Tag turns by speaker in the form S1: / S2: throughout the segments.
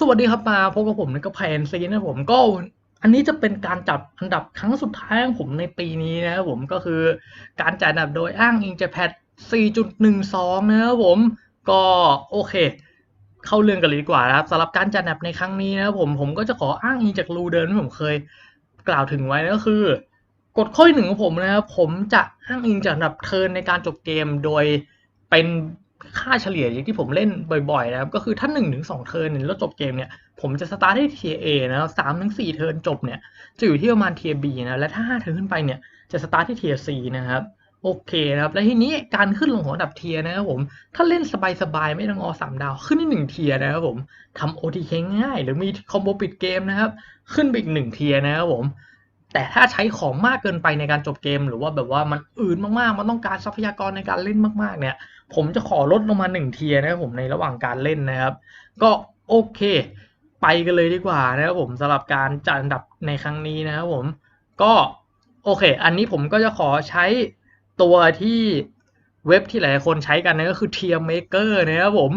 S1: สวัสดีครับมาพบกับผมในกระแพนซีนะผมก็อันนี้จะเป็นการจัดอันดับครั้งสุดท้ายของผมในปีนี้นะครับผมก็คือการจัดอันดับโดยอ้างอิงจากแพท4.12 นะครับผมก็โอเค เข้าเรื่องกันเลยดีกว่านะครับสำหรับการจัดอันดับในครั้งนี้นะครับผมผมก็จะขออ้างอิงจากรูเดินที่ผมเคยกล่าวถึงไว้นะก็คือ กฎข้อหนึ่งของผมนะครับผมจะอ้างอิงจากอันดับเทิร์นในการจบเกมโดยเป็น ค่าเฉลี่ยอย่างที่ผมเล่นบ่อยๆนะครับก็คือถ้า1นถึงสเทิร์นเนี่ยแล้วจบเกมเนี่ยผมจะสตาร์ทที่เทียเอนะครับสามถึงสี่เทิร์นจบเนี่ยจะอยู่ที่ประมาณเทียบีนะและถ้าห้าเทิร์นขึ้นไปเนี่ยจะสตาร์ทที่เทียซีนะครับโอเคนะครับและทีนี้การขึ้นลงของอันดับเทียนะครับผมถ้าเล่นสบายๆไม่ต้องออสามดาว ขึ้นที่หนึ่งเทียนะครับผมทำ OTK ง่าย หรือมีคอมโบปิดเกมนะครับขึ้นไปอีกหนึ่งเทียนะครับผม แต่ถ้าใช้ของมากเกินไปในการจบเกม หรือว่าแบบว่ามันอื่นมากๆ มันต้องการทรัพยากรในการเล่นมากๆ เนี่ย ผมจะขอลดลงมาหนึ่งเทียนะครับผมในระหว่างการเล่นนะครับ ก็โอเค ไปกันเลยดีกว่านะครับผมสำหรับการจัดอันดับในครั้งนี้นะครับผม ก็โอเค อันนี้ผมก็จะขอใช้ตัวที่เว็บที่หลายคนใช้กันนะก็คือ Tier Maker นะครับผม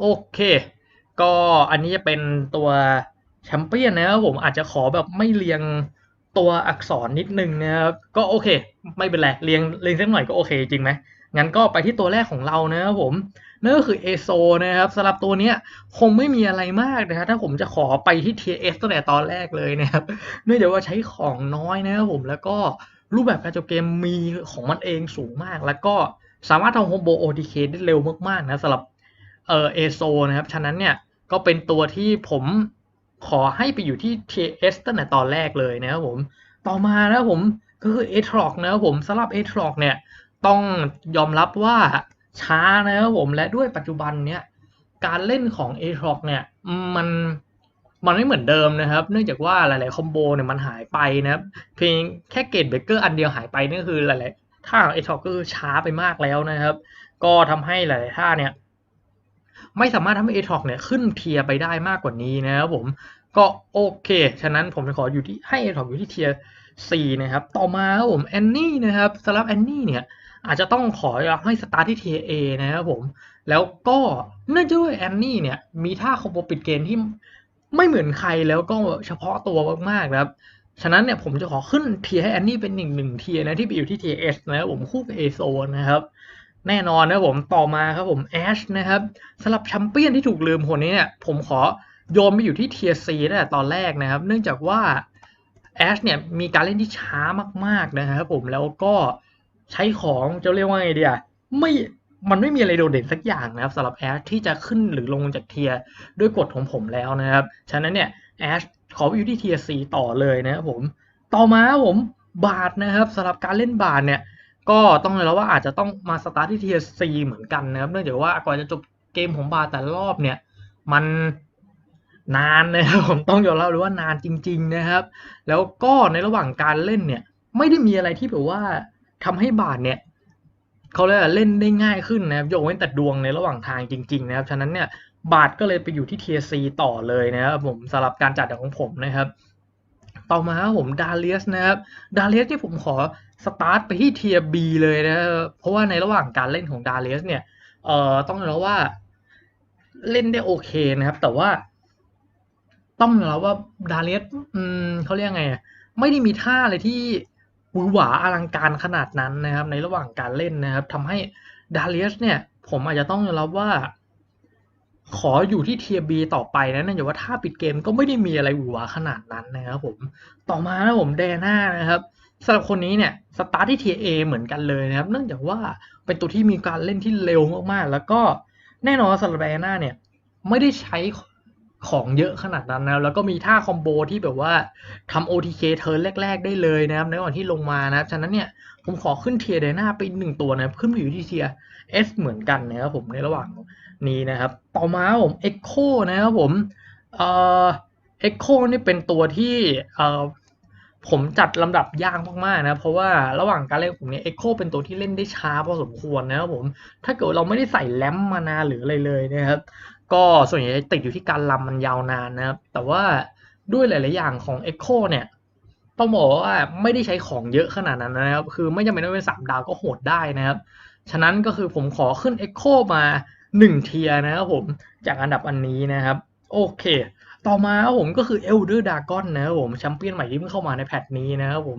S1: โอเค ก็อันนี้จะเป็นตัวแชมเปี้ยนนะครับผมอาจจะขอแบบไม่เรียง ตัวอักษรนิดนึงนะครับก็โอเค ไม่เป็นไรเรียงเรียงสักหน่อยก็โอเคจริงไหมงั้นก็ไปที่ตัวแรกของเรานะครับผมนั่นก็คือ ESO นะครับสำหรับตัวเนี้ยคงไม่มีอะไรมากนะครับถ้าผมจะขอไปที่ TS ตั้งแต่ตอนแรกเลยนะครับเนื่องจากว่าใช้ของน้อยนะครับผมแล้วก็รูปแบบการจบเกมมีของมันเองสูงมาก แล้วก็สามารถทำโฮมโบ OTK ได้เร็วมากๆนะสำหรับเอ่อ ESO นะครับฉะนั้นเนี่ยก็เป็นตัวที่ผม ขอให้ไปอยู่ที่ TS ตั้งแต่ตอนแรกเลยนะครับผม ต่อมานะครับผมก็คือ a t r o c นะครับผมสำหรับ a t r o c เนี่ยต้องยอมรับว่าช้านะครับผมและด้วยปัจจุบันเนี้ยการเล่นของ a t r o c เนี่ยมันมันไม่เหมือนเดิมนะครับ เนื่องจากว่าหลายๆคอมโบเนี่ยมันหายไปนะครับเพียงแค่เกตเบเกอร์อันเดียวหายไปนี่คือหลายๆท่าของ a t r o c ก็คือช้าไปมากแล้วนะครับ ก็ทำให้หลายๆท่าเนี่ย ไม่สามารถทำให้ ATOC เนี่ยขึ้นเทียร์ไปได้มากกว่านี้นะครับผมก็โอเค ฉะนั้นผมจะขออยู่ที่ให้ ATOC อยู่ที่เทียร์4นะครับ ต่อมาครับผมแอนนี่นะครับสำหรับแอนนี่เนี่ยอาจจะต้องขอให้สตาร์ทที่ TA นะครับผม แล้วก็เนื่องจากว่าแอนนี่เนี่ยมีท่าคอมโบปิดเกมที่ไม่เหมือนใครแล้วก็เฉพาะตัวมากๆนะครับฉะนั้นเนี่ยผมจะขอขึ้นเทียร์ให้แอนนี่เป็นหนึ่งหนึ่งเทียร์นะที่ไปอยู่ที่ TS นะครับผมคู่กับเอโซนะครับ แน่นอนนะผมต่อมาครับผมแอชนะครับสำหรับแชมเปี้ยนที่ถูกลืมคนนี้เนี่ยผมขอโยนไปอยู่ที่เทียซีตั้งแต่ตอนแรกนะครับ เนื่องจากว่าแอชเนี่ยมีการเล่นที่ช้ามากๆนะครับผมแล้วก็ใช้ของจะเรียกว่าไงดีอะไม่มันไม่มีอะไรโดดเด่นสักอย่างนะครับสำหรับแอชที่จะขึ้นหรือลงจากเทียด้วยกฎของผมแล้วนะครับ ฉะนั้นเนี่ยแอชขออยู่ที่เทียซีต่อเลยนะครับผมต่อมาผมบาทนะครับสำหรับการเล่นบาทเนี่ย ก็ต้องเลยแล้วว่าอาจจะต้องมาสตาร์ทที่เทียซีเหมือนกันนะครับ เนื่องจากว่าก่อนจะจบเกมของบาแต่รอบเนี่ย มันนานนะครับผมต้องยอมรับเลยว่านานจริง ๆนะครับ แล้วก็ในระหว่างการเล่นเนี่ย ไม่ได้มีอะไรที่แบบว่าทำให้บาทเนี่ยเขาเรียกเล่นได้ง่ายขึ้นนะครับยกเว้นแต่ดวงในระหว่างทางจริง ๆ นะครับ ฉะนั้นเนี่ยบาทก็เลยไปอยู่ที่เทียซีต่อเลยนะครับผมสำหรับการจัดของผมนะครับ ต่อมาครับผมดาเลียสนะครับดาเลียสที่ผมขอ สตาร์ทไปที่เทียบีเลยนะ เพราะว่าในระหว่างการเล่นของดาเลสเนี่ย เอ่อ ต้องยอมว่าเล่นได้โอเคนะครับ แต่ว่า ต้องยอมรับว่าดาเลสอืมเขาเรียกไง ไม่ได้มีท่าอะไรที่หวือหวาอลังการขนาดนั้นนะครับ ในระหว่างการเล่นนะครับทำให้ดาเลสเนี่ย ผมอาจจะต้องยอมรับว่าขออยู่ที่เทียบีต่อไปนะเนื่องจาว่าถ้าปิดเกมก็ไม่ได้มีอะไรหวือหวาขนาดนั้นนะครับผม ต่อมานะผมแดน่านะครับ สำหรับคนนี้เนี่ยสตาร์ทที่เทียเอเหมือนกันเลยนะครับ เนื่องจากว่าเป็นตัวที่มีการเล่นที่เร็วมากๆ แล้วก็แน่นอนสำหรับแดน่าเนี่ยไม่ได้ใช้ของเยอะขนาดนั้นนะแล้วก็มีท่าคอมโบที่แบบว่าทำ OTK เทิร์นแรก ๆ ได้เลยนะครับในวันที่ลงมานะฉะนั้นเนี่ยผมขอขึ้นเทียร์ไดนาไปหนึ่งตัวนะขึ้นไปอยู่ที่เทียร์ S เหมือนกันนะครับผมในระหว่างนี้นะครับ ต่อมาผม Echo นะครับผมเอ่อ Echo นี่เป็นตัวที่เอ่อ ผมจัดลำดับยากมากๆนะ เพราะว่าระหว่างการเล่นผมเนี่ย Echo เป็นตัวที่เล่นได้ช้าพอสมควรนะครับผม ถ้าเกิดเราไม่ได้ใส่แลมมานาหรืออะไรเลยนะครับ ก็ส่วนใหญ่ติดอยู่ที่การลำมันยาวนานนะครับ แต่ว่าด้วยหลาย ๆ อย่างของ Echo เนี่ย ต้องบอกว่าไม่ได้ใช้ของเยอะขนาดนั้นนะครับ คือไม่จำเป็นต้องเป็นสามดาวก็โหดได้นะครับ ฉะนั้นก็คือผมขอขึ้น Echo มาหนึ่งเทียนะครับผมจากอันดับอันนี้นะครับ โอเค ต่อมาผมก็คือ Elder Dragon นะครับผมแชมเปี้ยนใหม่ที่เพิ่งเข้ามาในแพทนี้นะครับผม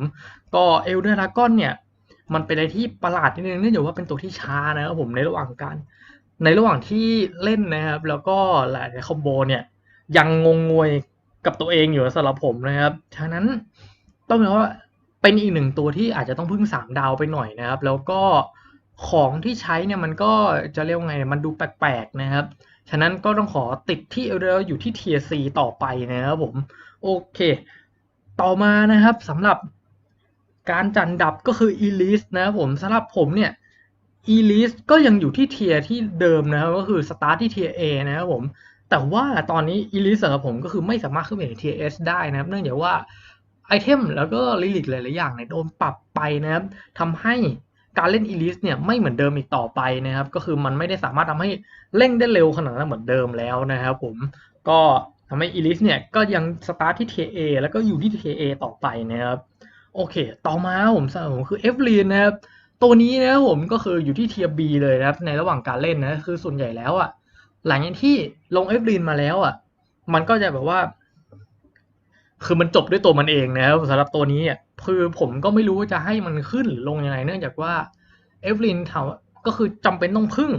S1: ก็ Elder Dragon เนี่ย มันเป็นอะไรที่ประหลาดนิดนึงเนื่องจากว่าเป็นตัวที่ช้านะครับผมในระหว่างการ ในระหว่างที่เล่นนะครับ แล้วก็หลายๆคอมโบเนี่ยยังงงงวยกับตัวเองอยู่สำหรับผมนะครับฉะนั้นต้องบอกว่าเป็นอีกหนึ่งตัวที่อาจจะต้องพึ่งสามดาวไปหน่อยนะครับ แล้วก็ของที่ใช้เนี่ยมันก็จะเรียกว่าไงมันดูแปลกๆนะครับ ฉะนั้นก็ต้องขอติดที่เอลอยู่ที่เทียซีต่อไปนะครับผม โอเค ต่อมานะครับสำหรับการจันดับก็คือ e l i s นะครับผมสำหรับผมเนี่ย e l i s ก็ยังอยู่ที่เทียที่เดิมนะครับก็คือสตาร์ทที่เทีย A นะครับผมแต่ว่าตอนนี้ e l i s สสำหรับผมก็คือไม่สามารถขึ้นไปในเทีย S ได้นะครับ เนื่องจากว่าไอเทมแล้วก็ลิลิกหลาย ๆ อย่างเนี่ยโดนปรับไปนะครับทำให้ การเล่น e l i s เนี่ยไม่เหมือนเดิมอีกต่อไปนะครับ ก็คือมันไม่ได้สามารถทำให้เร่งได้เร็วขนาดนั้นเหมือนเดิมแล้วนะครับผมก็ทำให้ e l i s เนี่ยก็ยังสตาร์ทที่เทีย A แล้วก็อยู่ที่เทีย A ต่อไปนะครับโอเค ต่อมาผมสรผมคือเอฟลีนนะครับตัวนี้นะครับผมก็คืออยู่ที่เทียบีเลยนะครับ ในระหว่างการเล่นนะคือส่วนใหญ่แล้วอะหลังจากที่ลงเอฟลีนมาแล้วอะมันก็จะแบบว่า คือมันจบด้วยตัวมันเองนะครับสำหรับตัวนี้อะคือผมก็ไม่รู้ว่าจะให้มันขึ้นหรือลงยังไง เนื่องจากว่าเอฟลินถามก็คือจำเป็นต้องพึ่ง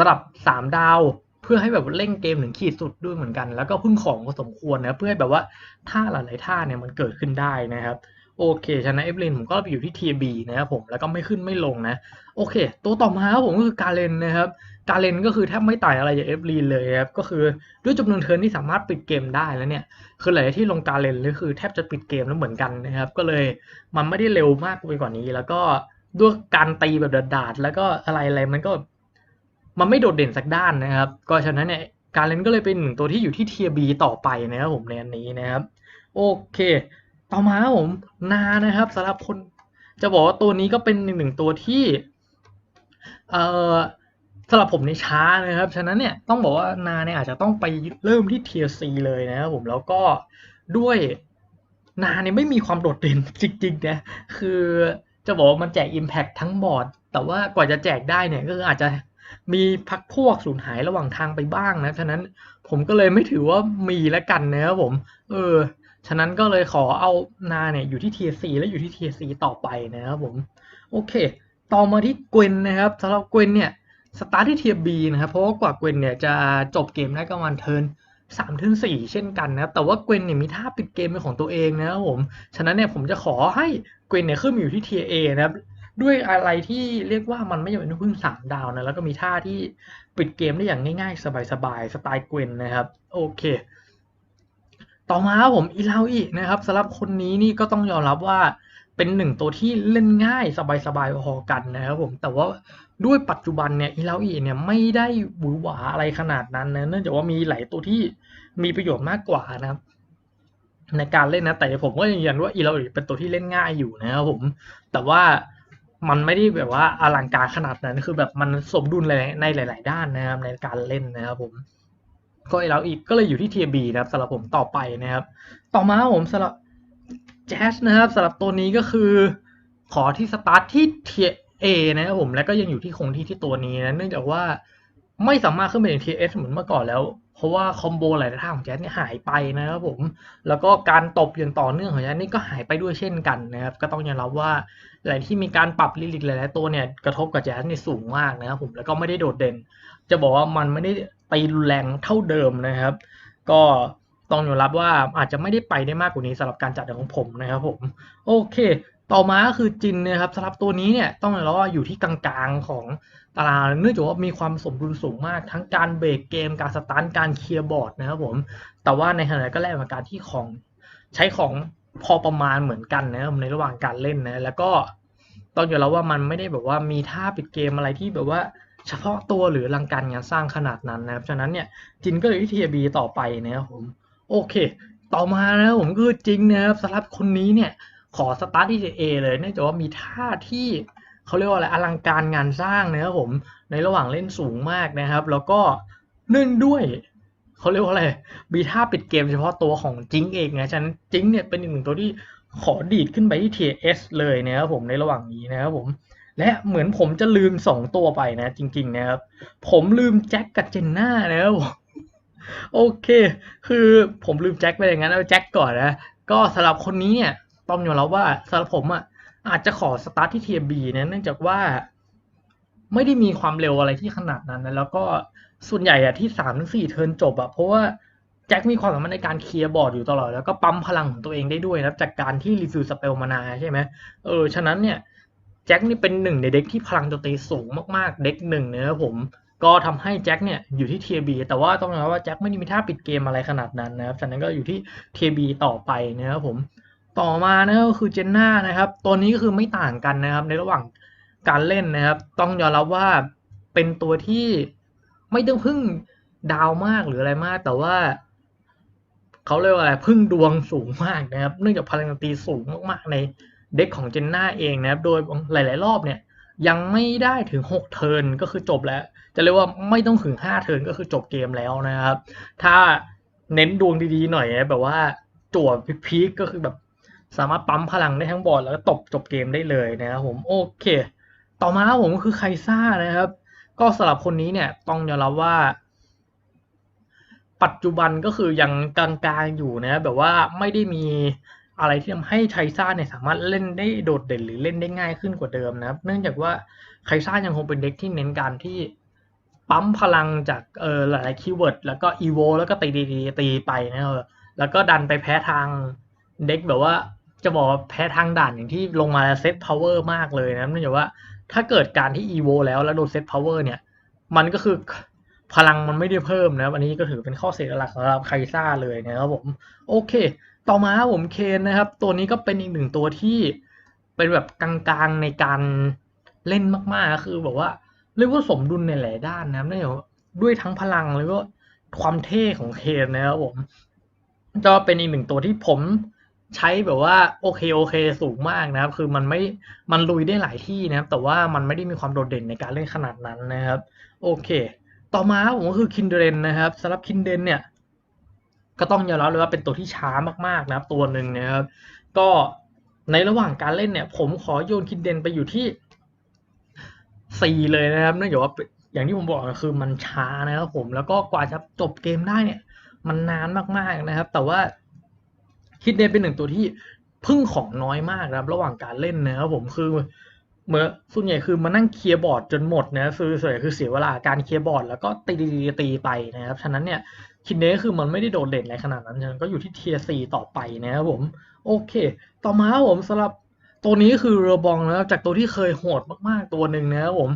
S1: ระดับสามดาวเพื่อให้แบบเล่นเกมถึงขีดสุดด้วยเหมือนกัน แล้วก็พึ่งของก็สมควรนะเพื่อให้แบบว่าท่าหลายๆท่าเนี่ยมันเกิดขึ้นได้นะครับ โอเคชนะเอฟลินผมก็ไปอยู่ที่ทีบีนะครับผมแล้วก็ไม่ขึ้นไม่ลงนะ โอเค ตัวต่อมาครับผมก็คือการเลนนะครับการเลนก็คือแทบไม่ต่างอะไรจากเอฟลีนเลยครับก็คือด้วยจำนวนเทิร์นที่สามารถปิดเกมได้แล้วเนี่ยคือหลายที่ลงการเลนเลยคือแทบจะปิดเกมแล้วเหมือนกันนะครับ ก็เลยมันไม่ได้เร็วมากไปกว่านี้ แล้วก็ด้วยการตีแบบดาดแล้วก็อะไรอะไรมันก็ มันไม่โดดเด่นสักด้านนะครับ ก็ฉะนั้นเนี่ยการเลนก็เลยเป็นหนึ่งตัวที่อยู่ที่เทียบีต่อไปนะครับผมในอันนี้นะครับ โอเค ต่อมาผมนานะครับสำหรับคนจะบอกว่าตัวนี้ก็เป็นหนึ่งหนึ่งตัวที่ เอ่อสำหรับผมในช้านะครับ ฉะนั้นเนี่ยต้องบอกว่านาเนี่ยอาจจะต้องไปเริ่มที่เทียซีเลยนะครับผมแล้วก็ด้วยนาเนี่ยไม่มีความโดดเด่นจริงๆนะคือจะบอกว่ามันแจก Impact ทั้งบอร์ด แต่ว่ากว่าจะแจกได้เนี่ยก็ออาจจะมีพักพวกสูญหายระหว่างทางไปบ้างนะ ฉะนั้นผมก็เลยไม่ถือว่ามีแล้วกันนะครับผม เออ ฉะนั้นก็เลยขอเอานาเนี่ยอยู่ที่ Tier 4และอยู่ที่ Tier 4ต่อไปนะครับผม โอเค ต่อมาที่เกวนนะครับสำหรับเกวนเนี่ยสตาร์ทที่ Tier B นะครับ เพราะว่ากว่าเกวนเนี่ยจะจบเกมได้ก็ประมาณเทิร์นสามเทิร์นสี่เช่นกันนะครับ แต่ว่าเกวนเนี่ยมีท่าปิดเกมเป็นของตัวเองนะครับผม ฉะนั้นเนี่ยผมจะขอให้เกวนเนี่ยขึ้นมาอยู่ที่ Tier A นะครับ ด้วยอะไรที่เรียกว่ามันไม่จำเป็นต้องพึ่งสามดาวนะ แล้วก็มีท่าที่ปิดเกมได้อย่างง่ายๆ สบายๆ สไตล์เกวนนะครับ โอเค ต่อมาครับผมอีลาวอีนะครับสำหรับคนนี้นี่ก็ต้องยอมรับว่าเป็นหนึ่งตัวที่เล่นง่ายสบายๆพอกันนะครับผมแต่ว่าด้วยปัจจุบันเนี่ยอีลาวอีเนี่ยไม่ได้หวือหวาอะไรขนาดนั้นนะเนื่องจากว่ามีหลายตัวที่มีประโยชน์มากกว่านะครับในการเล่นนะแต่ผมก็ยืนยันว่าอีลาวอีเป็นตัวที่เล่นง่ายอยู่นะครับผมแต่ว่ามันไม่ได้แบบว่าอลังการขนาดนั้นคือแบบมันสมดุลในหลาย ๆ ด้านนะครับในการเล่นนะครับผม ก็แล้วอีกก็เลยอยู่ที่เทียบีนะครับสำหรับผมต่อไปนะครับ ต่อมาผมสำหรับแจ๊สนะครับสำหรับตัวนี้ก็คือ ขอที่สตาร์ทที่เทียเอนะครับผมแล้วก็ยังอยู่ที่คงที่ที่ตัวนี้นะเนื่องจากว่าไม่สามารถขึ้นไปในทีเอสเหมือนเมื่อก่อนแล้ว เพราะว่าคอมโบหลายท่าของแจ๊สเนี่ยหายไปนะครับผมแล้วก็การตบอย่างต่อเนื่องของแจ๊สนี่ก็หายไปด้วยเช่นกันนะครับก็ต้องยอมรับว่าหลายที่มีการปรับลิลิกหลายๆตัวเนี่ยกระทบกับแจ๊สเนี่ยสูงมากนะครับผมแล้วก็ไม่ได้โดดเด่น จะบอกว่ามันไม่ได้ ตีรุนแรงเท่าเดิมนะครับ ก็ต้องยอมรับว่าอาจจะไม่ได้ไปได้มากกว่านี้สำหรับการจัดของผมนะครับผมโอเค ต่อมาก็คือจินนะครับสำหรับตัวนี้เนี่ยต้องยอมรับว่าอยู่ที่กลางๆของตารางเนื่องจากว่ามีความสมดุลสูงมาก ทั้งการเบรกเกมการสตาร์ทการเคลียร์บอร์ดนะครับผมแต่ว่าในขณะก็แลกมาการที่ของใช้ของพอประมาณเหมือนกันนะครับในระหว่างการเล่นนะแล้วก็ต้องยอมรับว่ามันไม่ได้แบบว่ามีท่าปิดเกมอะไรที่แบบว่า เฉพาะตัวหรือลังการงานสร้างขนาดนั้นนะครับ ฉะนั้นเนี่ยจินก็เลยที่เทียบีต่อไปนะครับผม โอเค ต่อมานะครับผมคือจริงนะครับสำหรับคนนี้เนี่ยขอสตาร์ทที่เอเลยเนื่องจากว่ามีท่าที่เขาเรียกว่าอะไรอลังการงานสร้างนะครับผมในระหว่างเล่นสูงมากนะครับ แล้วก็เนื่องด้วยเขาเรียกว่าอะไรมีท่าปิดเกมเฉพาะตัวของจิงเองนะฉะนั้นจิงเนี่ยเป็นอีกหนึ่งตัวที่ขอดีดขึ้นไปที่เทีเอสเลยนะครับผมในระหว่างนี้นะครับผม และเหมือนผมจะลืมสองตัวไปนะ จริง ๆ นะครับ ผมลืมแจ็คกับเจนน่านะครับโอเค คือผมลืมแจ็คไปอย่างนั้นเอาแจ็คก่อนนะ ก็สำหรับคนนี้เนี่ยต้องยอมรับว่าสำหรับผมอะอาจจะขอสตาร์ทที่เทียบีนะเนื่องจากว่า ไม่ได้มีความเร็วอะไรที่ขนาดนั้นนะแล้วก็ส่วนใหญ่อะที่สามถึงสี่เทิร์นจบอะเพราะว่าแจ็คมีความสามารถในการเคลียร์บอร์ดอยู่ตลอด แล้วก็ปั๊มพลังของตัวเองได้ด้วยนะจากการที่รีฟิลสเปลมานาใช่ไหมเออ ฉะนั้นเนี่ย แจ็คนี่เป็นหนึ่งในเด็กที่พลังโจมตีสูงมากๆ เด็กหนึ่งนะครับผม ก็ทำให้แจ็คเนี่ยอยู่ที่เทียบีแต่ว่าต้องยอมรับว่าแจ็คไม่ได้มีท่าปิดเกมอะไรขนาดนั้นนะครับฉะนั้นก็อยู่ที่เทียบีต่อไปนะครับผม ต่อมานะก็คือเจนน่านะครับ ตัวนี้ก็คือไม่ต่างกันนะครับ ในระหว่างการเล่นนะครับ ต้องยอมรับว่าเป็นตัวที่ไม่ต้องพึ่งดาวมากหรืออะไรมาก แต่ว่าเขาเรียกว่าอะไรพึ่งดวงสูงมากนะครับ เนื่องจากพลังตีสูงมากๆใน เด็กของเจนน่าเองนะครับ โดยหลาย ๆ รอบเนี่ย ยังไม่ได้ถึงหกเทิร์นก็คือจบแล้ว จะเรียกว่าไม่ต้องถึงห้าเทิร์นก็คือจบเกมแล้วนะครับ ถ้าเน้นดวงดี ๆ หน่อยแบบว่าจั่วพีคก็คือแบบสามารถปั๊มพลังได้ทั้งบอร์ดแล้วก็ตบจบเกมได้เลยนะครับผมโอเค ต่อมาผมก็คือไคซ่านะครับ ก็สำหรับคนนี้เนี่ยต้องยอมรับว่า ปัจจุบันก็คือยังกลางๆอยู่นะแบบว่าไม่ได้มี อะไรที่ทำให้ไคซ่าเนี่ยสามารถเล่นได้โดดเด่นหรือเล่นได้ง่ายขึ้นกว่าเดิมนะครับ เนื่องจากว่าไคซ่ายังคงเป็นเด็กที่เน้นการที่ปั๊มพลังจากเออหลายๆคีย์เวิร์ดแล้วก็อีโวแล้วก็ตีตีตีตีไปนะครับแล้วก็ดันไปแพ้ทางเด็กแบบว่าจะบอกแพ้ทางด่านอย่างที่ลงมาเซตพาวเวอร์มากเลยนะเนื่องจากว่าถ้าเกิดการที่อีโวแล้วแล้วโดนเซตพาวเวอร์เนี่ย มันก็คือพลังมันไม่ได้เพิ่มนะอันนี้ก็ถือเป็นข้อเสียหลักสำหรับไคซ่าเลยนะครับผม โอเค ต่อมาผมเคนนะครับ ตัวนี้ก็เป็นอีกหนึ่งตัวที่เป็นแบบกลางๆในการเล่นมากๆ คือแบบว่าเรียกว่าสมดุลในหลายด้านนะครับเนื่องจากด้วยทั้งพลังแล้วก็ความเท่ของเคนนะครับผมก็เป็นอีกหนึ่งตัวที่ผมใช้แบบว่าโอเคโอเคสูงมากนะครับ คือมันไม่มันลุยได้หลายที่นะครับ แต่ว่ามันไม่ได้มีความโดดเด่นในการเล่นขนาดนั้นนะครับ โอเค ต่อมาผมก็คือคินเดนนะครับสำหรับคินเดนเนี่ย ก็ต้องยอมรับเลยว่าเป็นตัวที่ช้ามากๆนะครับตัวหนึ่งนะครับ ก็ในระหว่างการเล่นเนี่ย ผมขอโยนคินเดนไปอยู่ที่สี่เลยนะครับเนื่องจากว่าอย่างที่ผมบอกคือมันช้านะครับผมแล้วก็กว่าจะจบเกมได้เนี่ย มันนานมากๆนะครับ แต่ว่าคิดเดนเป็นหนึ่งตัวที่พึ่งของน้อยมากนะครับ ระหว่างการเล่นนะครับผมคือเมื่อส่วนใหญ่คือมานั่งเคลียร์บอร์ดจนหมดนะคือส่วนใหญ่คือเสียเวลาการเคลียร์บอร์ดแล้วก็ตีตีตีไปนะครับฉะนั้นเนี่ย คิดเดนคือมันไม่ได้โดดเด่นอะไรขนาดนั้นฉะนั้นก็อยู่ที่เทียร์ซีต่อไปนะครับผม โอเค ต่อมาผมสำหรับตัวนี้คือเรือบองนะครับจากตัวที่เคยโหดมากๆตัวหนึ่งนะครับผม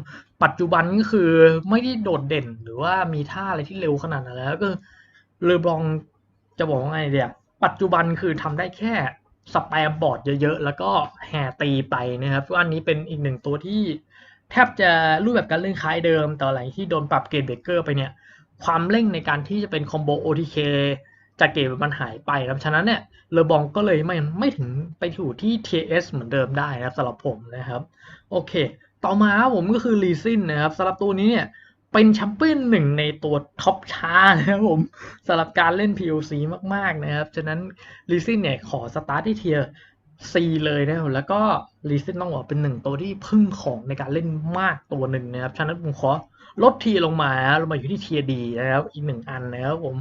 S1: ปัจจุบันก็คือไม่ได้โดดเด่นหรือว่ามีท่าอะไรที่เร็วขนาดนั้นแล้วก็เรือบองจะบอกว่าไงเดียปัจจุบันคือทำได้แค่สแปมบอร์ดเยอะๆ แล้วก็แห่ตีไปนะครับอันนี้เป็นอีกหนึ่งตัวที่แทบจะรูปแบบการเล่นคล้ายเดิม แต่หลังที่โดนปรับเกมเบเกอร์ไปเนี่ย ความเร่งในการที่จะเป็นคอมโบ OTK จากเกมมันหายไปครับฉะนั้นเนี่ยเลอบองก็เลยไม่ไม่ถึงไปอยู่ที่ TS เหมือนเดิมได้นะครับสำหรับผมนะครับ โอเค ต่อมาผมก็คือลีซินนะครับสำหรับตัวนี้เนี่ยเป็นแชมเปี้ยนหนึ่งในตัวท็อปช้านะครับผมสำหรับการเล่น POC มากๆนะครับ ฉะนั้นลีซินเนี่ยขอสตาร์ทที่เทียร์ C เลยนะครับแล้วก็ลีซินต้องบอกเป็นหนึ่งตัวที่พึ่งของในการเล่นมากตัวหนึ่งนะครับ ฉะนั้นผมขอ ลดทีลงมาลงมาอยู่ที่เทียดีนะครับอีกหนึ่งอันนะครับผม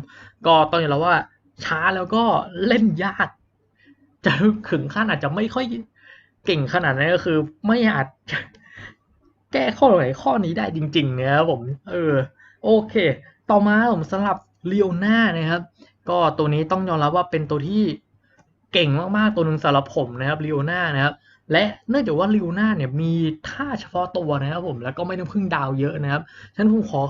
S1: ก็ต้องยอมรับว่าช้าแล้วก็เล่นยาก จะถึงขั้นอาจจะไม่ค่อยเก่งขนาดนั้นก็คือ ไม่อาจแก้ข้อไหนข้อนี้ได้จริงๆนะครับผมเออโอเค ต่อมาผมสำหรับเลียวน่านะครับ ก็ตัวนี้ต้องยอมรับว่าเป็นตัวที่เก่งมากๆตัวหนึ่งสำหรับผมนะครับเลียวน่านะครับ และเนื่องจากว่าลิวน่าเนี่ยมีท่าเฉพาะตัวนะครับผมแล้วก็ไม่ต้องพึ่งดาวเยอะนะครับฉันผมขอ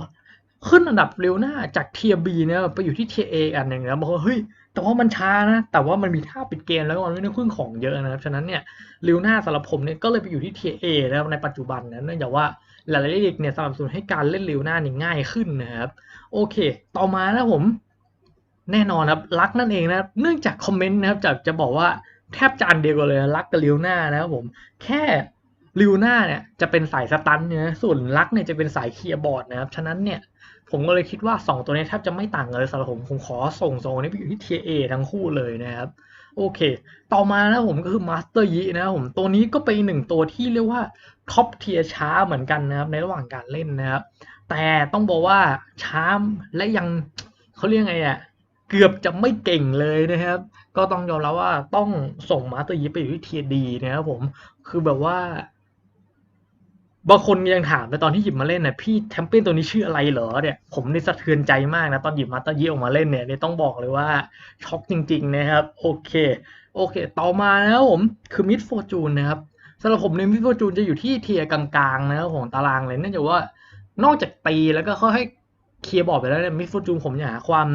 S1: ขึ้นอันดับเร็วนาจากเทียบีเนี่ยไปอยู่ที่เทียเออันหนึ่งนะบอกว่าเฮ้ยแต่ว่ามันช้านะ แต่ว่ามันมีท่าปิดเกมแล้วมันไม่ได้พึ่งของเยอะนะครับ ฉะนั้นเนี่ยเร็วนาสำหรับผมเนี่ยก็เลยไปอยู่ที่เทียเอนะครับในปัจจุบันนะเนื่องจากว่าหลายๆลีกเนี่ยสนับสนุนให้การเล่นเร็วน้านี่ยง่ายขึ้นนะครับ โอเค ต่อมานะผม แน่นอนครับรักนั่นเองนะเนื่องจากคอมเมนต์นะครับจะจะบอกว่า แทบจะอันเดียวกันเลยรักกับลิวหน้านะครับผม แค่ลิวหน้าเนี่ยจะเป็นสายสตันเนี่ยส่วนรักเนี่ยจะเป็นสายเคียร์บอร์ดนะครับ ฉะนั้นเนี่ยผมก็เลยคิดว่า 2 ตัวนี้แทบจะไม่ต่างเลยสำหรับผมผมขอส่งโซนนี้ไปอยู่ที่เทียเอทั้งคู่เลยนะครับโอเค ต่อมานะผมก็คือมาสเตอร์ยีนะครับผม ตัวนี้ก็เป็นหนึ่งตัวที่เรียกว่าท็อปเทียช้าเหมือนกันนะครับ ในระหว่างการเล่นนะครับ แต่ต้องบอกว่าช้าและยังเขาเรียกไงอะ เกือบจะไม่เก่งเลยนะครับ ก็ต้องยอมรับว่าต้องส่งมาตอร์ยีไปอยู่ที่เทียดีนะครับผม คือแบบว่าบางคนยังถามในตอนที่หยิบมาเล่นเนี่ยพี่แชมเปี้ยนตัวนี้ชื่ออะไรเหรอเนี่ยผมนี่สะเทือนใจมากนะ ตอนหยิบมาตอร์ยีออกมาเล่นเนี่ยนี่ต้องบอกเลยว่าช็อกจริง ๆ นะครับ โอเค โอเค ต่อมานะครับผมคือมิดฟอร์จูนนะครับสำหรับผมในมิดฟอร์จูนจะอยู่ที่เทียกลางๆนะครับของตารางเลยเนื่องจากว่านอกจากตีแล้วก็เขาให้เคลียร์บอร์ดไปแล้วเนี่ยมิดฟอร์จูนผมอยากหาความ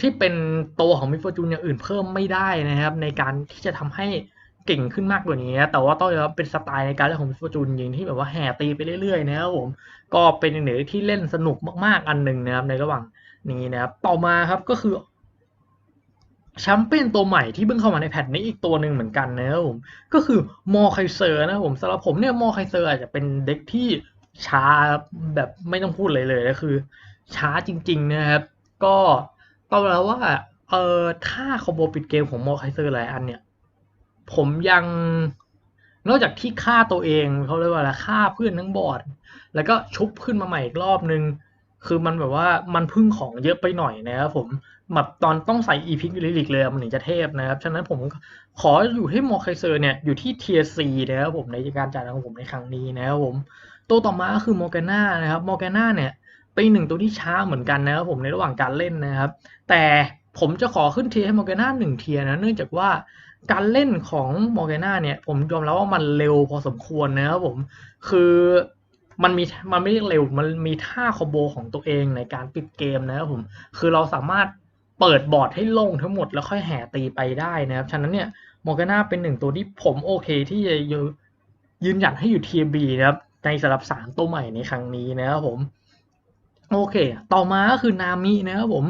S1: ที่เป็นตัวของมิดฟอร์จูนอย่างอื่นเพิ่มไม่ได้นะครับ ในการที่จะทำให้เก่งขึ้นมากกว่านี้ แต่ว่าต้องยอมเป็นสไตล์ในการเล่นของมิดฟอร์จูนจริงที่แบบว่าแห่ตีไปเรื่อยๆนะครับผมก็เป็นหนึ่งที่เล่นสนุกมากๆอันหนึ่งนะครับในระหว่างนี้นะครับต่อมาครับก็คือแชมเปี้ยนตัวใหม่ที่เพิ่งเข้ามาในแพทนี้อีกตัวหนึ่งเหมือนกันนะครับผมก็คือมอไคเซอร์นะครับผมสำหรับผมเนี่ยมอไคเซอร์อาจจะเป็นเด็กที่ช้าแบบไม่ต้องพูดเลยเลยก็คือ ช้าจริง ๆ นะครับ ก็ ต้องแล้วว่า เออถ้าคอมโบปิดเกมของมอไคเซอร์หลายอันเนี่ย ผมยังนอกจากที่ฆ่าตัวเองเขาเรียกว่าอะไรฆ่าเพื่อนทั้งบอร์ด แล้วก็ชุบขึ้นมาใหม่อีกรอบนึง คือมันแบบว่ามันพึ่งของเยอะไปหน่อยนะครับผมแบบตอนต้องใส่อีพิกลิลิกเลยมันถึงจะเทพนะครับ ฉะนั้นผมขออยู่ให้มอไคเซอร์เนี่ยอยู่ที่เทียซีนะครับผมในการจัดของผมในครั้งนี้นะครับผม ตัวต่อมาก็คือมอร์แกน่านะครับมอร์แกน่าเนี่ย เป็นหนึ่งตัวที่ช้าเหมือนกันนะครับผมในระหว่างการเล่นนะครับ แต่ผมจะขอขึ้นเทียให้มอร์แกนาหนึ่งเทียนะเนื่องจากว่าการเล่นของมอร์แกนาเนี่ย ผมยอมรับว่ามันเร็วพอสมควรนะครับผมคือมันมีมันไม่เร็วมันมีท่าคอมโบของตัวเองในการปิดเกมนะครับผมคือเราสามารถเปิดบอร์ดให้โล่งทั้งหมดแล้วค่อยแห่ตีไปได้นะครับ ฉะนั้นเนี่ยมอร์แกนาเป็นหนึ่งตัวที่ผมโอเคที่จะยืนหยัดให้อยู่เทีบีนะครับในสำหรับสามตัวใหม่ในครั้งนี้นะครับผม โอเค ต่อมาก็คือนามินะครับผม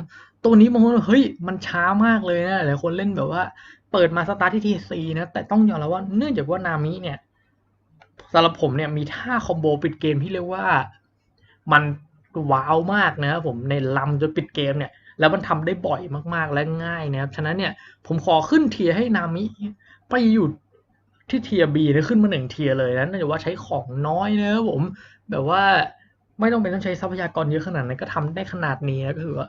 S1: ตัวนี้บางคนเฮ้ย มันช้ามากเลยนะ หลายคนเล่นแบบว่า เปิดมาสตาร์ทที่ทีซีนะ แต่ต้องยอมรับว่าเนื่องจากว่านามิเนี่ยสำหรับผมเนี่ยมีท่าคอมโบปิดเกมที่เรียกว่ามันว้าวมากนะครับผมในลำจนปิดเกมเนี่ย แล้วมันทำได้บ่อยมากๆและง่ายนะครับ ฉะนั้นเนี่ยผมขอขึ้นเทียให้นามิไปอยู่ที่เทียบีนะขึ้นมาหนึ่งเทียเลยนะเนื่องจากว่าใช้ของน้อยนะครับผมแบบว่า ไม่ต้องเป็นต้องใช้ทรัพยากรเยอะขนาดนั้นก็ทำได้ขนาดนี้นะก็คือว่า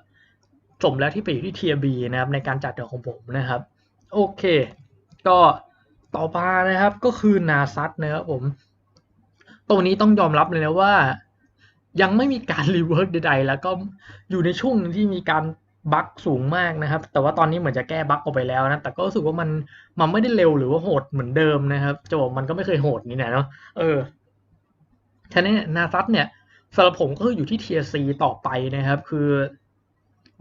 S1: จบแล้วที่ไปอยู่ที่เทียบีนะครับในการจัดเดี่ยวของผมนะครับ โอเค ก็ต่อมานะครับก็คือนาซัตนะครับผม ตัวนี้ต้องยอมรับเลยนะว่า ยังไม่มีการรีเวิร์กใดๆ แล้วก็อยู่ในช่วงที่มีการบั๊กสูงมากนะครับ แต่ว่าตอนนี้เหมือนจะแก้บั๊กออกไปแล้วนะ แต่ก็รู้สึกว่ามันมันไม่ได้เร็วหรือว่าโหดเหมือนเดิมนะครับจะบอกมันก็ไม่เคยโหดนี่นะเนาะเออฉะนั้นนาซัตเนี่ย สำหรับผมก็คืออยู่ที่เทียซีต่อไปนะครับ คือ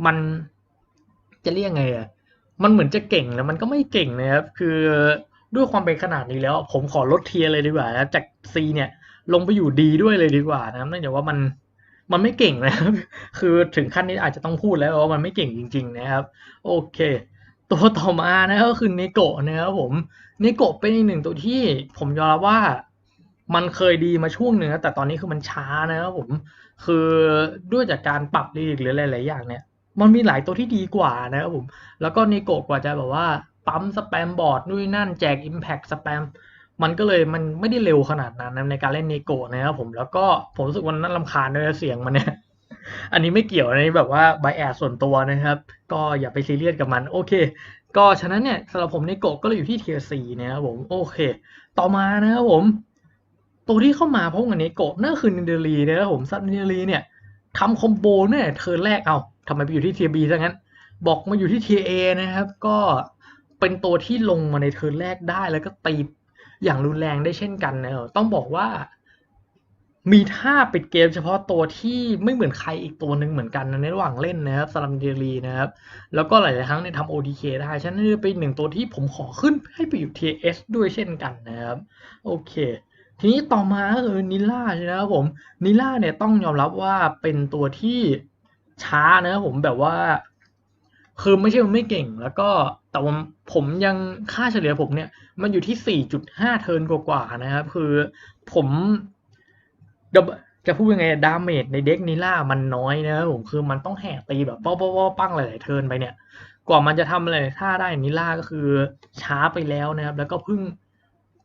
S1: มันจะเรียกไงอะมันเหมือนจะเก่งแล้วมันก็ไม่เก่งนะครับ คือด้วยความเป็นขนาดนี้แล้ว ผมขอลดเทียเลยดีกว่านะจากซีเนี่ย ลงไปอยู่ดีด้วยเลยดีกว่านะเนื่องจากว่ามันมันไม่เก่งนะครับ คือถึงขั้นนี้อาจจะต้องพูดแล้วว่ามันไม่เก่งจริง ๆ นะครับ โอเค ตัวต่อมานะก็คือเนโกะนะครับผมเนโกะเป็นอีกหนึ่งตัวที่ผมยอมรับว่า มันเคยดีมาช่วงหนึ่งแต่ตอนนี้คือมันช้านะครับผม คือด้วยจากการปรับลีกหรือหลาย ๆ อย่างเนี่ย มันมีหลายตัวที่ดีกว่านะครับผม แล้วก็เนโกะกว่าจะแบบว่าปั๊มสแปมบอร์ดนู่นนั่นแจกอิมแพคสแปมมันก็เลยมันไม่ได้เร็วขนาดนั้นในการเล่นเนโกะนะครับผมแล้วก็ผมรู้สึกวันนั้นลำคาญด้วยเสียงมันเนี่ยอันนี้ไม่เกี่ยวอันนี้แบบว่าไบแอดส่วนตัวนะครับ ก็อย่าไปซีเรียสกับมัน โอเค ก็ฉะนั้นเนี่ยสำหรับผมเนโกะก็เลยอยู่ที่เทียร์สี่นะครับผม โอเค ต่อมานะครับผม ตัวที่เข้ามาพร้อมกับเนโกะนั่นคือนินเดลีนะครับผมซับนินเดลีเนี่ยทำคอมโบเนี่ยเทิร์นแรกเอาทำไมไปอยู่ที่เทียบีซะงั้น บอกมาอยู่ที่เทียเอนะครับ ก็เป็นตัวที่ลงมาในเทิร์นแรกได้แล้วก็ตีอย่างรุนแรงได้เช่นกันนะต้องบอกว่า มีท่าปิดเกมเฉพาะตัวที่ไม่เหมือนใครอีกตัวหนึ่งเหมือนกันในระหว่างเล่นนะครับสลัมเดลีนะครับ แล้วก็หลาย ๆ ครั้งเนี่ยทำ ODK ได้ฉะนั้นเป็นหนึ่งตัวที่ผมขอขึ้นให้ไปอยู่ TS ด้วยเช่นกันนะครับ โอเค ทีนี้ต่อมาก็คือนิล่าใช่ไหมครับผมนิล่าเนี่ยต้องยอมรับว่าเป็นตัวที่ช้านะครับผมแบบว่า คือไม่ใช่มันไม่เก่ง แล้วก็แต่ว่าผมยังค่าเฉลี่ยผมเนี่ย มันอยู่ที่ 4.5 เทิร์นกว่าๆนะครับ คือผมจะพูดยังไงดาเมจในเด็กนิล่ามันน้อยนะครับผมคือมันต้องแห่ตีแบบป้อป้อปั้งหลายๆเทิร์นไปเนี่ย กว่ามันจะทำอะไรท่าได้นิล่าก็คือช้าไปแล้วนะครับ แล้วก็เพิ่ง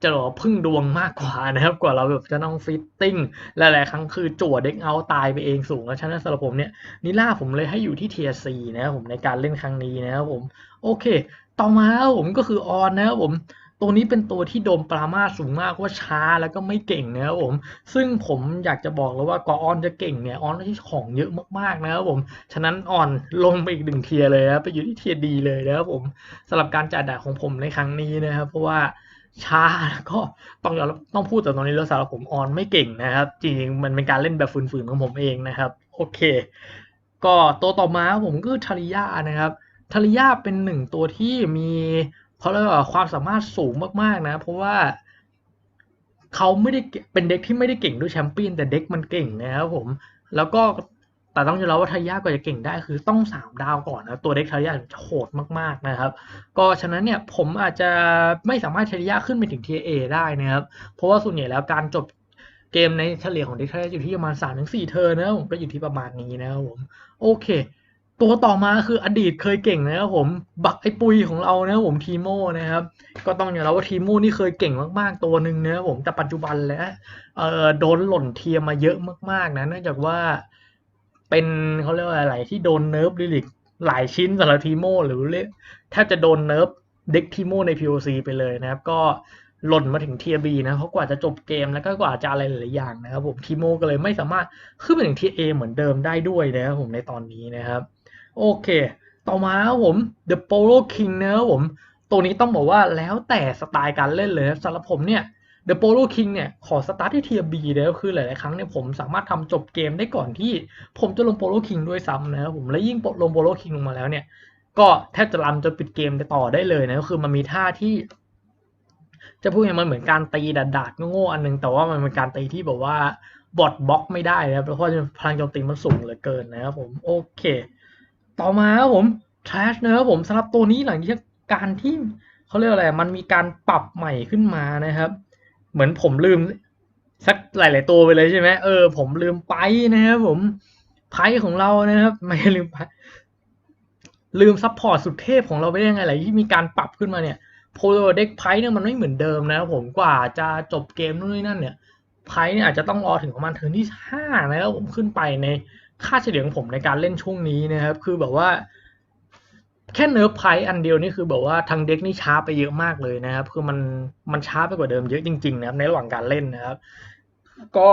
S1: จะบอกว่าพึ่งดวงมากกว่านะครับ กว่าเราแบบจะต้องฟิตติ้งหลายๆครั้งคือจั่วเด็กเอาตายไปเองสูงแล้วฉะนั้นสำหรับผมเนี่ยนิล่าผมเลยให้อยู่ที่เทียร์ซีนะครับผมในการเล่นครั้งนี้นะครับผมโอเค ต่อมาผมก็คือออนนะครับผมตัวนี้เป็นตัวที่โดนปรามาสูงมากว่าช้าแล้วก็ไม่เก่งนะครับผม ซึ่งผมอยากจะบอกเลยว่ากว่ออนจะเก่งเนี่ยออนที่ของเยอะมากๆนะครับผม ฉะนั้นออนลงไปอีกหนึ่งเทียร์เลยนะไปอยู่ที่เทียร์ดีเลยนะครับผมสำหรับการจ่ายดาของผมในครั้งนี้นะครับ เพราะว่า ช้าแล้วก็ต้องยอมต้องพูดแต่ตรงนี้แล้วสำหรับผมออนไม่เก่งนะครับ จริงๆมันเป็นการเล่นแบบฝืนๆของผมเองนะครับ โอเค ก็ตัวต่อมาผมก็ทาริยานะครับทาริยาเป็นหนึ่งตัวที่มีเขาเรียกว่าความสามารถสูงมากๆนะ เพราะว่าเขาไม่ได้เก่งเป็นเด็กที่ไม่ได้เก่งด้วยแชมเปี้ยนแต่เด็กมันเก่งนะครับผม แล้วก็ แต่ต้องยอมรับว่าทายากว่าจะเก่งได้คือต้องสามดาวก่อนนะตัวเด็กทายาจะโหดมากๆนะครับ ก็ฉะนั้นเนี่ยผมอาจจะไม่สามารถทายาขึ้นไปถึงทีเอได้นะครับ เพราะว่าส่วนใหญ่แล้วการจบเกมในเฉลี่ยของเด็กทายาอยู่ที่ประมาณสามถึงสี่เทิร์นะผมก็อยู่ที่ประมาณนี้นะครับผมโอเค ตัวต่อมาคืออดีตเคยเก่งนะครับผมบักไอปุยของเรานะครับผมทีโมนะครับ ก็ต้องยอมรับว่าทีโมนี่เคยเก่งมากๆตัวหนึ่งนะครับผมแต่ปัจจุบันแล้วเออโดนหล่นเทียมมาเยอะมากๆนะเนื่องจากว่า เป็นเขาเรียกว่าอะไรที่โดนเนิร์ฟลิลิกหลายชิ้นสำหรับทีโมหรือเรียกแทบจะโดนเนิร์ฟเด็กทีโมใน POC ไปเลยนะครับ ก็หล่นมาถึงเทียบีนะเพราะกว่าจะจบเกมแล้วก็กว่าจะอะไรหลายอย่างนะครับผมทีโมก็เลยไม่สามารถขึ้นไปถึงทีเอเหมือนเดิมได้ด้วยนะครับผมในตอนนี้นะครับ โอเค ต่อมาครับผม The Polo King นะครับผม ตัวนี้ต้องบอกว่าแล้วแต่สไตล์การเล่นเลยสำหรับผมเนี่ย The Polo King เนี่ยขอสตาร์ทที่เทียบีเลยก็คือหลาย ๆ ครั้งเนี่ยผมสามารถทำจบเกมได้ก่อนที่ผมจะลง Polo King ด้วยซ้ำนะครับผมและยิ่งลง Polo King ลงมาแล้วเนี่ย ก็แทบจะรันจนปิดเกมได้ต่อได้เลยนะก็คือมันมีท่าที่ จะพูดยังไงมันเหมือนการตีดาดๆโง่ๆอันนึง แต่ว่ามันเป็นการตีที่แบบว่าบอทบล็อกไม่ได้นะครับเพราะว่าพลังโจมตีมันสูงเหลือเกินนะครับผมโอเค ต่อมาครับผม Trash นะครับผมสำหรับตัวนี้หลังจากการที่เขาเรียกอะไรมันมีการปรับใหม่ขึ้นมานะครับ เหมือนผมลืม สักหลาย ๆ ตัวไปเลยใช่ไหมเออผมลืมไปนะครับผมไพ่ของเรานะครับ ไม่ลืมไปลืมซัพพอร์ตสุดเทพของเราไปได้ยังไงหละที่มีการปรับขึ้นมาเนี่ยโพลเด็กไพ่เนี่ยมันไม่เหมือนเดิมนะครับผมกว่าจะจบเกมนู่นนี่นั่นเนี่ยไพ่เนี่ยอาจจะต้องรอถึงประมาณเทิร์นที่ห้านะครับผมขึ้นไปในค่าเฉลี่ยของผมในการเล่นช่วงนี้นะครับ คือแบบว่า แค่เนิร์ฟไพอันเดียวนี่คือแบบว่าทางเด็กนี่ช้าไปเยอะมากเลยนะครับ คือมันมันช้าไปกว่าเดิมเยอะจริงๆนะครับในระหว่างการเล่นนะครับ ก็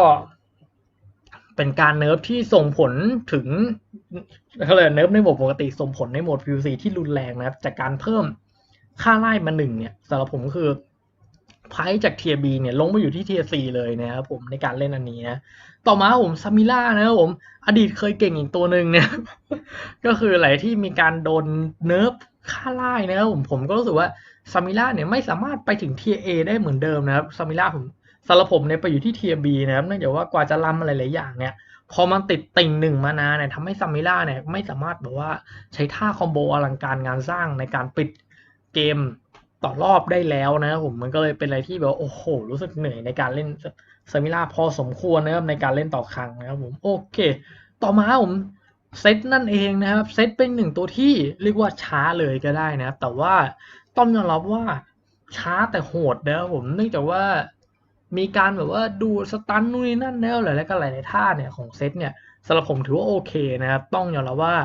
S1: เป็นการเนิร์ฟที่ส่งผลถึงเขาเลยกเนิร์ฟในโหมดปกติส่งผลในโหมด PVC ที่รุนแรงนะครับ จากการเพิ่มค่าไล่มาหนึ่งเนี่ยสำหรับผมก็คือไพจากเทียบีเนี่ยลงมาอยู่ที่เทียซีเลยนะครับผมในการเล่นอันนี้นะ ต่อมาผมซามิล่านะครับผม อดีตเคยเก่งอีกตัวหนึ่งเนี่ย ก็คืออะไรที่มีการโดนเนิร์ฟค่าไล่นะครับผมผมก็รู้สึกว่าซามิล่าเนี่ยไม่สามารถไปถึงเทียเอได้เหมือนเดิมนะครับซามิล่าผมสำหรับผมเนี่ยไปอยู่ที่เทียบีนะครับเนื่องจากว่ากว่าจะล้ำอะไรหลายอย่างเนี่ย พอมันติดติ่งหนึ่งมานาเนี่ยทำให้ซามิล่าเนี่ยไม่สามารถแบบว่าใช้ท่าคอมโบอลังการงานสร้างในการปิดเกมต่อรอบได้แล้วนะครับผมมันก็เลยเป็นอะไรที่แบบโอ้โห รู้สึกเหนื่อยในการเล่น ซามิล่าพอสมควรนะครับในการเล่นต่อครั้งนะครับผมโอเค ต่อมาผมเซตนั่นเองนะครับเซตเป็นหนึ่งตัวที่เรียกว่าช้าเลยก็ได้นะครับ แต่ว่าต้องยอมรับว่าช้าแต่โหดนะครับผมเนื่องจากว่ามีการแบบว่าดูสตันนู่นนี่นั่นแล้วหลายๆก็หลายๆท่าเนี่ยของเซตเนี่ยสำหรับผมถือว่าโอเคนะครับต้องยอมรับว่า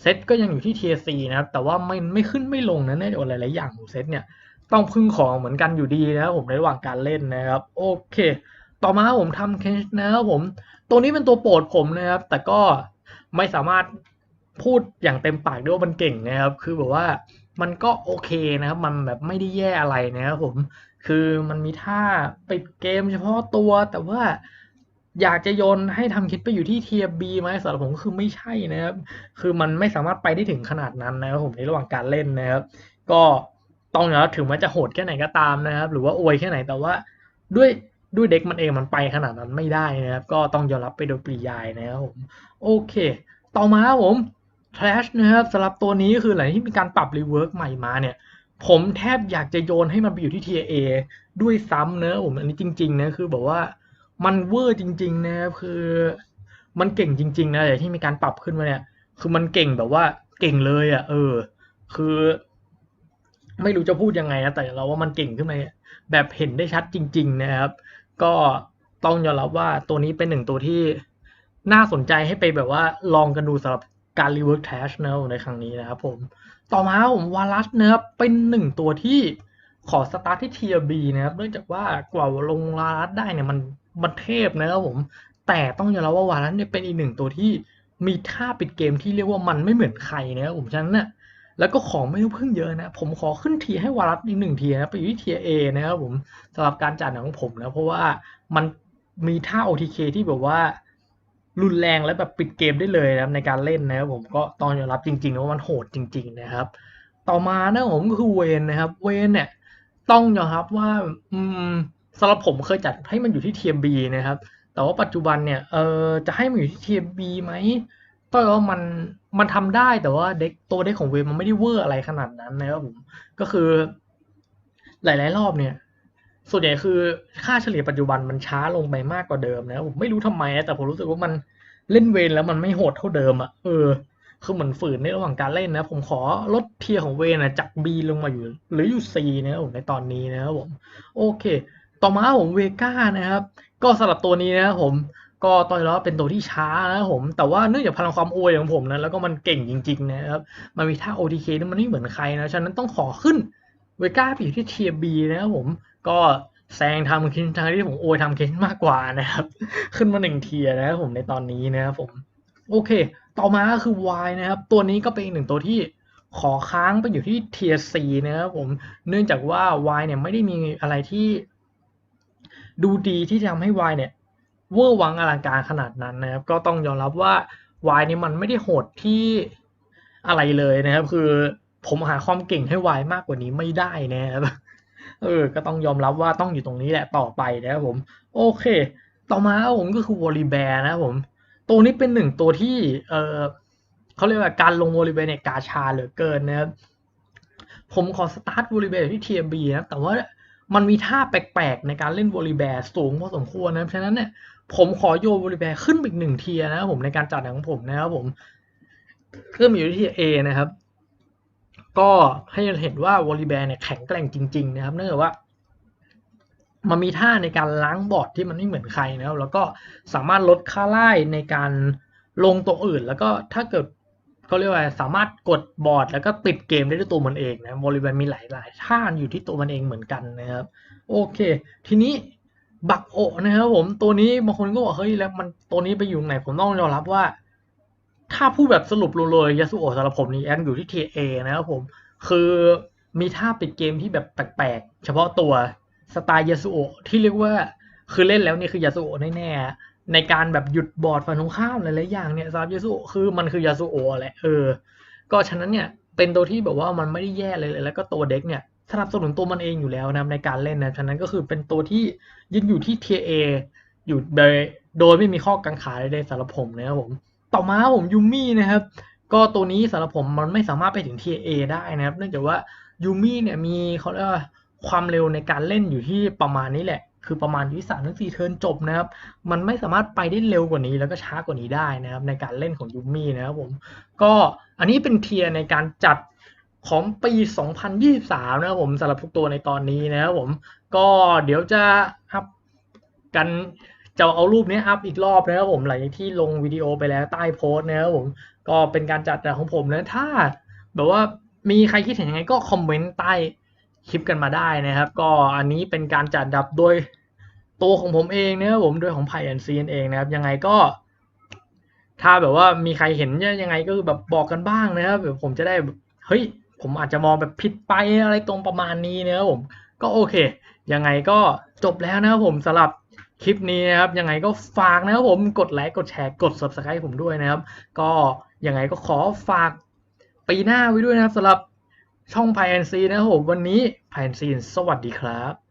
S1: เซตก็ยังอยู่ที่เทียซีนะครับแต่ว่าไม่ไม่ขึ้นไม่ลงนะเนื่องจากหลายๆอย่างของเซตเนี่ยต้องพึ่งของเหมือนกันอยู่ดีนะครับผมในระหว่างการเล่นนะครับ โอเค ต่อมาผมทำเคชนะครับผม ตัวนี้เป็นตัวโปรดผมนะครับ แต่ก็ไม่สามารถพูดอย่างเต็มปากได้ว่ามันเก่งนะครับ คือแบบว่ามันก็โอเคนะครับ มันแบบไม่ได้แย่อะไรนะครับผม คือมันมีท่าปิดเกมเฉพาะตัว แต่ว่าอยากจะโยนให้ทำคิดไปอยู่ที่เทียบีไหมสำหรับผมคือไม่ใช่นะครับ คือมันไม่สามารถไปได้ถึงขนาดนั้นนะครับผมในระหว่างการเล่นนะครับ ก็ต้องนะถึงแม้จะโหดแค่ไหนก็ตามนะครับ หรือว่าอวยแค่ไหนแต่ว่าด้วย ด้วยเด็กมันเองมันไปขนาดนั้นไม่ได้นะครับ ก็ต้องยอมรับไปโดยปริยายนะครับผมโอเค ต่อมาผม Trash นะครับสำหรับตัวนี้คือหลังที่มีการปรับรีเวิร์กใหม่มาเนี่ย ผมแทบอยากจะโยนให้มันไปอยู่ที่ TA ด้วยซ้ำเนอะผมอันนี้จริงๆนะคือแบบว่ามันเวอร์จริงๆนะครับคือมันเก่งจริงๆนะแต่ที่มีการปรับขึ้นมาเนี่ย คือมันเก่งแบบว่าเก่งเลยอะ เออ คือ ไม่รู้จะพูดยังไงนะแต่เราว่ามันเก่งขึ้นมาแบบเห็นได้ชัดจริง ๆ นะครับ ก็ต้องยอมรับว่าตัวนี้เป็นหนึ่งตัวที่น่าสนใจให้ไปแบบว่าลองกันดูสำหรับการรีเวิร์ t แทชเนะครับในครั้งนี้นะครับผม ต่อมาผมวาลัสนะครับเป็นหนึ่งตัวที่ขอสตาร์ทที่เทียบีนะครับเนื่องจากว่ากว่าลงวาลัสได้เนี่ยมันมันเทพนะครับผม แต่ต้องยอมรับว่าวาลัสเนี่ยเป็นอีกหนึ่งตัวที่มีท่าปิดเกมที่เรียกว่ามันไม่เหมือนใครนะครับผมฉะนั้นเนี่ย แล้วก็ของไม่ต้องพึ่งเยอะนะ ผมขอขึ้นทีให้วารัสอีกหนึ่งทีนะไปอยู่ที่เทียเอนะครับผมสำหรับการจัดของผมนะ เพราะว่ามันมีท่า OTK ที่แบบว่ารุนแรงและแบบปิดเกมได้เลยนะครับในการเล่นนะครับผมก็ตองยอมรับจริงๆนะว่ามันโหดจริง ๆ นะครับ ต่อมานะผมก็คือเวนนะครับ เวนเนี่ยต้องยอมรับว่า อืมสำหรับผมเคยจัดให้มันอยู่ที่เทียบีนะครับ แต่ว่าปัจจุบันเนี่ยเออจะให้มันอยู่ที่เทียบีไหม ก็ว่ามันมันทำได้แต่ว่าเด็กตัวเด็กของเวมันไม่ได้เวอร์อะไรขนาดนั้นนะครับผมก็คือ หลาย ๆ รอบเนี่ย ส่วนใหญ่คือค่าเฉลี่ยปัจจุบันมันช้าลงไปมากกว่าเดิมนะผมไม่รู้ทำไมแต่ผมรู้สึกว่ามันเล่นเวนแล้วมันไม่โหดเท่าเดิมอะ่ะเออคือเหมือนฝืนในระหว่างการเล่นนะ ผมขอลดเทียร์ของเวนะจาก B ลงมาอยู่ หรืออยู่ C นะผมในตอนนี้นะครับผม โอเค ต่อมาผมเวก้านะครับ ก็สำหรับตัวนี้นะครับผม ก็ตอนนี้เป็นตัวที่ช้านะผม แต่ว่าเนื่องจากพลังความอวยของผมนะแล้วก็มันเก่งจริง ๆ นะครับ มันมีท่า OTK ที่มันไม่เหมือนใครนะ ฉะนั้นต้องขอขึ้นเวก้าไปอยู่ที่เทียร์ B นะครับผมก็แซงทำเคนทางที่ผมโอยทำเคนมากกว่านะครับ ขึ้นมาหนึ่งเทียนะครับผมในตอนนี้นะครับผม โอเค ต่อมาก็คือ Y นะครับ ตัวนี้ก็เป็นอีกหนึ่งตัวที่ขอค้างไปอยู่ที่เทียร์ C นะครับผม เนื่องจากว่า Y เนี่ยไม่ได้มีอะไรที่ ดูดีที่จะทำให้ Y เนี่ย เวอร์วังอลังการขนาดนั้นนะครับ ก็ต้องยอมรับว่า Y นี่มันไม่ได้โหดที่อะไรเลยนะครับ คือผมหาความเก่งให้ Y มากกว่านี้ไม่ได้นะครับเออ ก็ต้องยอมรับว่าต้องอยู่ตรงนี้แหละต่อไปนะครับผม โอเค ต่อมาผมก็คือวอลลีแบร์นะครับผม ตัวนี้เป็นหนึ่งตัวที่ เออเขาเรียกว่าการลงวอลลีแบร์เนี่ยกาชาเหลือเกินนะครับ ผมขอสตาร์ทวอลลีแบร์ที่ TMB นะแต่ว่ามันมีท่าแปลกๆ ในการเล่นวอลลีแบร์สูงพอสมควรนะฉะนั้นเนี่ย ผมขอโยนวอลลีแบร์ขึ้นไปอีกหนึ่งเทียนะครับผมในการจัดของผมนะครับผมขึ้นมาอยู่ที่ A นะครับ ก็ให้เห็นว่าวอลลีแบร์เนี่ยแข็งแกร่งจริง ๆ นะครับ เนื่องจากว่า มันมีท่าในการล้างบอร์ดที่มันไม่เหมือนใครนะครับ แล้วก็สามารถลดค่าไล่ในการลงตัวอื่น แล้วก็ถ้าเกิดเขาเรียกว่าสามารถกดบอร์ด แล้วก็ปิดเกมได้ด้วยตัวมันเองนะวอลลีแบร์มีหลายๆท่าอยู่ที่ตัวมันเองเหมือนกันนะครับ โอเค ทีนี้ บักโอนะครับผมตัวนี้บางคนก็บอกเฮ้ยแล้วมันตัวนี้ไปอยู่ไหนผมต้องยอมรับว่า ถ้าพูดแบบสรุปเลยยาสุโอสำหรับผมนี่แอนอยู่ที่เทเอนะครับผมคือมีท่าปิดเกมที่แบบแปลกๆ เฉพาะตัวสไตล์ยาสุโอที่เรียกว่าคือเล่นแล้วนี่คือยาสุโอแน่ๆในการแบบหยุดบอร์ดฝั่งตรงข้ามหลายๆอย่างเนี่ยสำหรับยาสุโอคือมันคือยาสุโอแหละเออ ก็ฉะนั้นเนี่ยเป็นตัวที่แบบว่ามันไม่ได้แย่เลยแล้วก็ตัวเด็กเนี่ย สนับสนุนตัวมันเองอยู่แล้วนะในการเล่นนะฉะนั้นก็คือเป็นตัวที่ยืนอยู่ที่เทเออยู่โดยโดยไม่มีข้อกังขาใดๆสำหรับผมนะครับผม ต่อมาผมยูมี่นะครับ ก็ตัวนี้สำหรับผมมันไม่สามารถไปถึง TA ได้นะครับ เนื่องจากว่ายูมี่เนี่ยมีเขาเรียกว่าความเร็วในการเล่นอยู่ที่ประมาณนี้แหละ คือประมาณที่สามถึงสี่เทิร์นจบนะครับ มันไม่สามารถไปได้เร็วกว่านี้แล้วก็ช้ากว่านี้ได้นะครับ ในการเล่นของยูมี่นะครับผม ก็อันนี้เป็นเทียในการจัด ของปี 2023 นะครับผมสำหรับทุกตัวในตอนนี้นะครับผมก็เดี๋ยวจะอัพกันจะเอารูปนี้อัพอีกรอบนะครับผมหลังจากที่ลงวิดีโอไปแล้วใต้โพสต์นะครับผมก็เป็นการจัดของผมนะถ้า แบบว่ามีใครคิดเห็นยังไงก็คอมเมนต์ใต้คลิปกันมาได้นะครับ ก็อันนี้เป็นการจัดดับโดยตัวของผมเองนะครับผมโดยของไผ่แอนซีนเองนะครับ ยังไงก็ ถ้าแบบว่ามีใครเห็นยังไงก็คือแบบบอกกันบ้างนะครับแบบผมจะได้เฮ้ย ผมอาจจะมองแบบผิดไปอะไรตรงประมาณนี้นะครับผมก็โอเค ยังไงก็จบแล้วนะครับผมสำหรับคลิปนี้นะครับ ยังไงก็ฝากนะครับผมกดไลค์กดแชร์กด subscribe ผมด้วยนะครับ ก็ยังไงก็ขอฝากปีหน้าไว้ด้วยนะครับสำหรับช่องพายแอนซีนะครับผมวันนี้พายแอนซีสวัสดีครับ